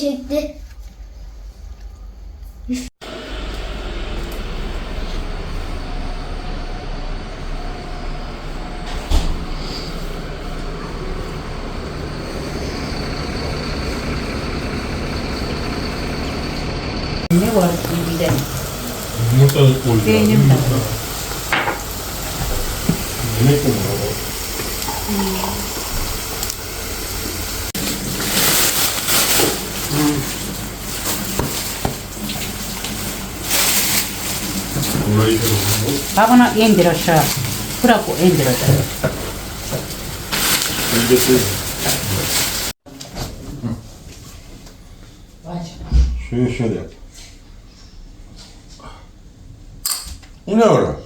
çekti. Ne var şimdi de? Yumurta koydular. Benim de. Yumurta. Yemek mi var? Burayı buna indir aşağı. Bırak o indir aşağı. Şöyle şöyle yap. Yine oraya. Köy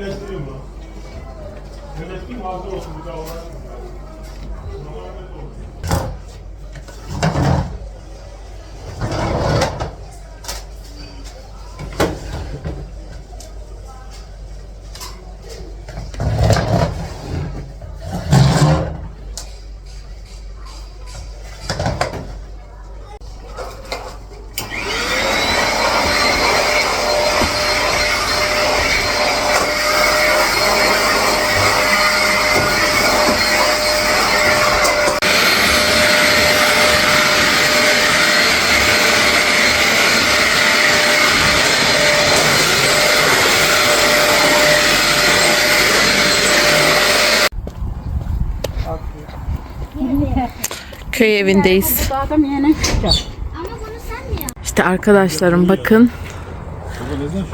evindeyiz. Bu adam yine çıkacak. Ama bunu sen mi yaptın? İşte arkadaşlarım bakın.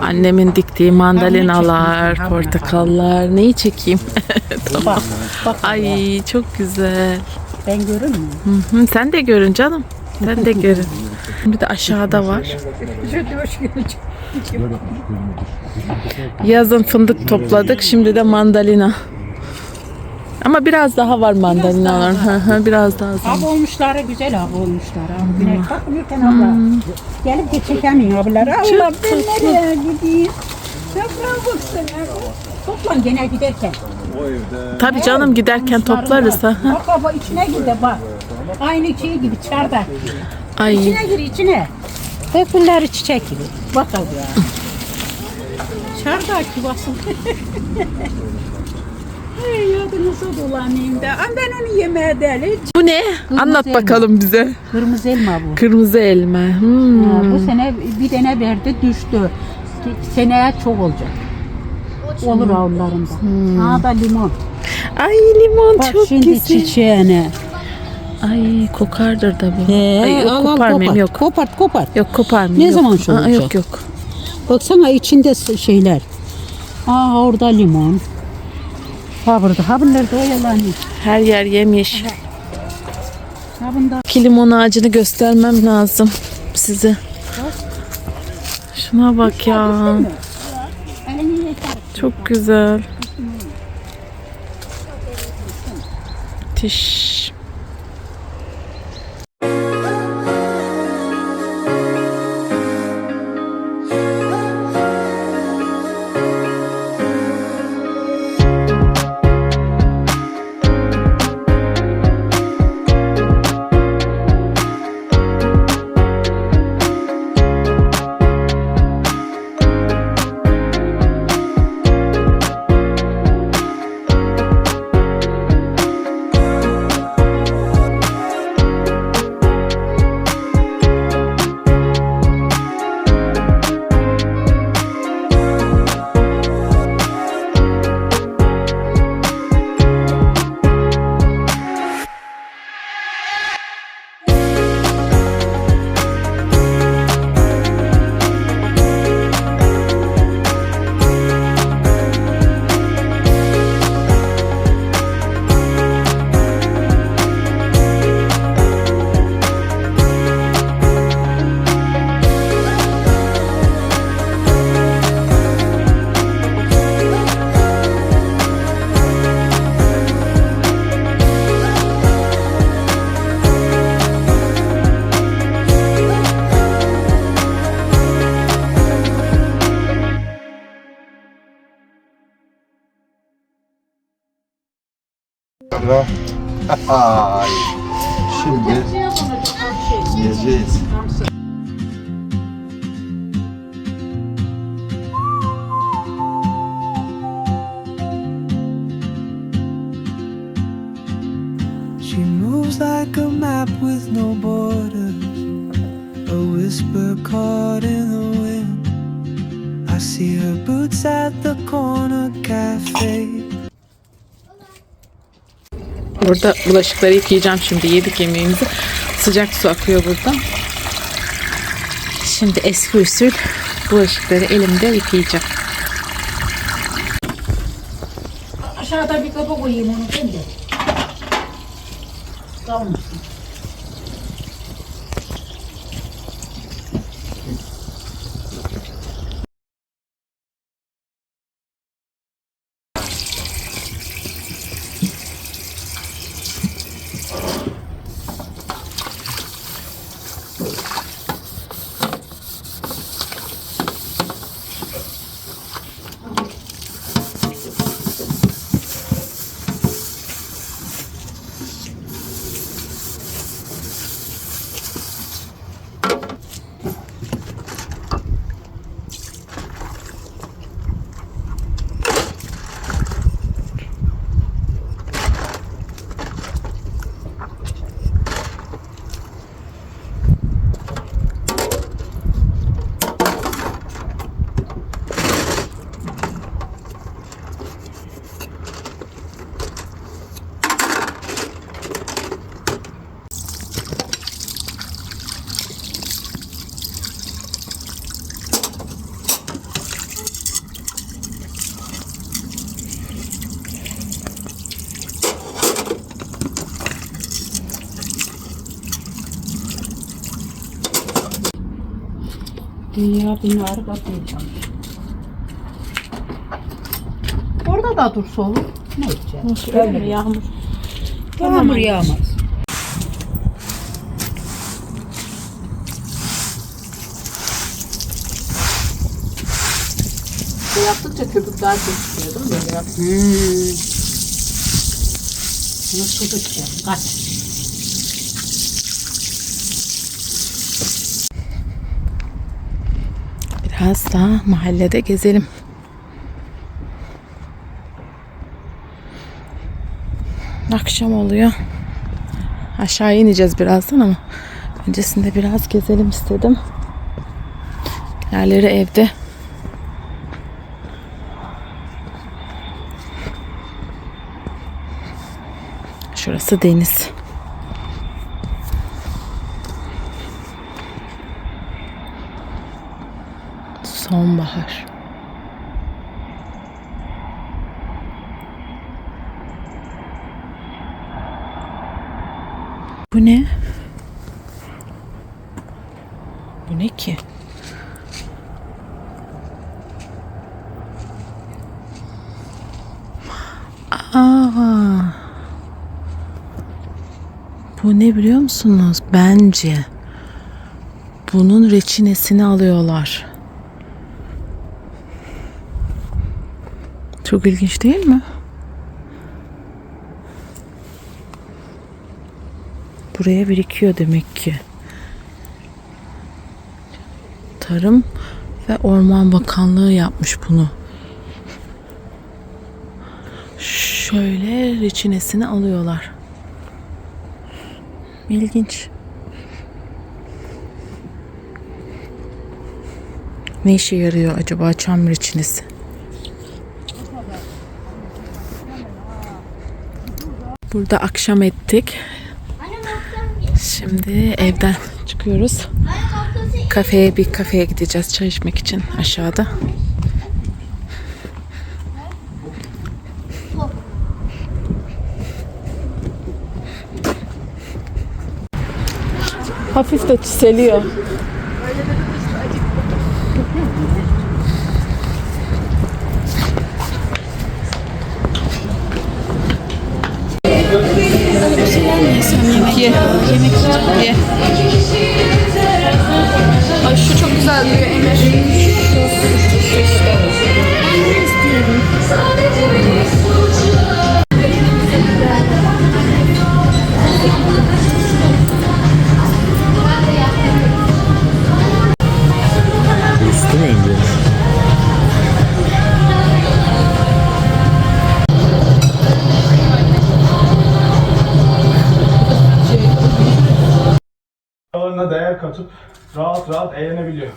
Annemin diktiği mandalinalar, portakallar. Neyi çekeyim? Bak. Ay çok güzel. Ben görür müyüm? Sen de görün canım. Sen de görün. Bir de aşağıda var. Yazın fındık topladık. Şimdi de mandalina. Ama biraz daha var mandalinalar. Hı hı, Biraz daha az. Abi olmuşlar güzel abi olmuşlar. Abi. Güneş bak Nurten abla. Gelip de çekemiyor abiler. Allah ben nereye gideyim? Toprağa baksana. Toplan gene giderken. Tabii canım giderken toplarız. Ha. Bak baba içine gir de bak. Aynı şey gibi çardak. Ay İçine gir içine. Bunları çiçek gibi. Bakalım ya. Çardak yuvası. Dolanayım da. Ama ben onu yemeye değil. bu ne? Anlat elma. bakalım bize. Kırmızı elma bu. Kırmızı elma. Hmm. Ha, bu sene bir tane verdi düştü. Seneye çok olacak. Olur onlarında. Ha da limon. Ay limon Bak çok şimdi güzel. çiçeğine. Ay kokardır da bu. He, Ay, yok al, koparmayayım kopart, yok. Kopart kopart. Yok koparmayayım. Ne yok. zaman şu Aa, olacak? Yok yok. Baksana içinde şeyler. Aa orada limon. Ha burada. Ha bunlar da oyalanıyor. Her yer yemiş. Ha bunda. Ki limon ağacını göstermem lazım size. Şuna bak ya. Çok güzel. Tiş. She moves like a map with no borders, a whisper caught in the wind. I see her boots at the corner cafe. Burada bulaşıkları yıkayacağım şimdi. Yedik yemeğimizi. Sıcak su akıyor burada. Şimdi eski usul bulaşıkları elimde yıkayacağım. Aşağıda bir kaba koyayım onu ben de. Kalmasın. Dünya binarı bakmayacağım. Orada da dursa olur. Ne edeceğim? Öyle mi yağmur? Yağmur yağmaz. Şey yaptıkça köpük daha çok çıkıyor değil mi? Böyle yap. Hmm. Bunu su dökeceğim. Kaç. Biraz daha mahallede gezelim. Akşam oluyor. Aşağı ineceğiz birazdan ama öncesinde biraz gezelim istedim. Yerleri evde. Şurası deniz. Sonbahar. Bu ne? Bu ne ki? Aa. Bu ne biliyor musunuz? Bence bunun reçinesini alıyorlar. Çok ilginç değil mi? Buraya birikiyor demek ki. Tarım ve Orman Bakanlığı yapmış bunu. Şöyle reçinesini alıyorlar. İlginç. Ne işe yarıyor acaba çam reçinesi? Burada akşam ettik. Şimdi evden çıkıyoruz. Kafeye bir kafeye gideceğiz çay içmek için aşağıda. Hafif de çiseliyor. Ye. Yemek Ye. Ay şu çok güzel duruyor Emir. Yine rahat rahat eğlenebiliyor.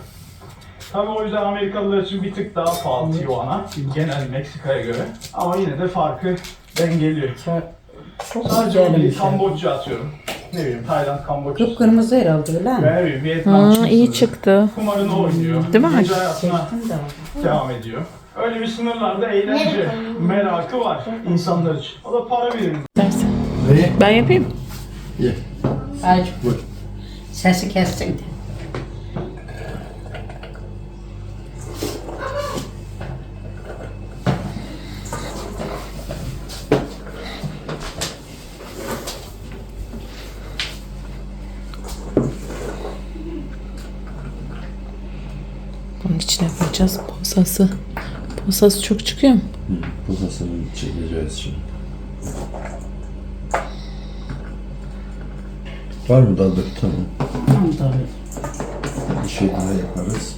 Tabii o yüzden Amerikalılar için bir tık daha pahalı Tijuana genel Meksika'ya göre. Ama yine de farkı dengeliyor. Çok Sadece o değil, güzelmiş. Kamboçya atıyorum. Ne bileyim Tayland, Kamboçya. Kıpkırmızı herhalde öyle mi? Ve ne bileyim Vietnam Hı, iyi çıktı. Kumarını oynuyor. Değil mi? Gece hayatına Çektim de. devam ediyor. Öyle bir sınırlarda eğlence, merakı var insanlar için. O da para birimi. Dersen. Ne? Ben yapayım. Ye. Azıcık Buyur. sesi kessin şey yapacağız. Posası. Posası çok çıkıyor mu? Posasını çekeceğiz şimdi. Var mı daldık? Tamam. Tamam daldık. Bir şey daha yaparız.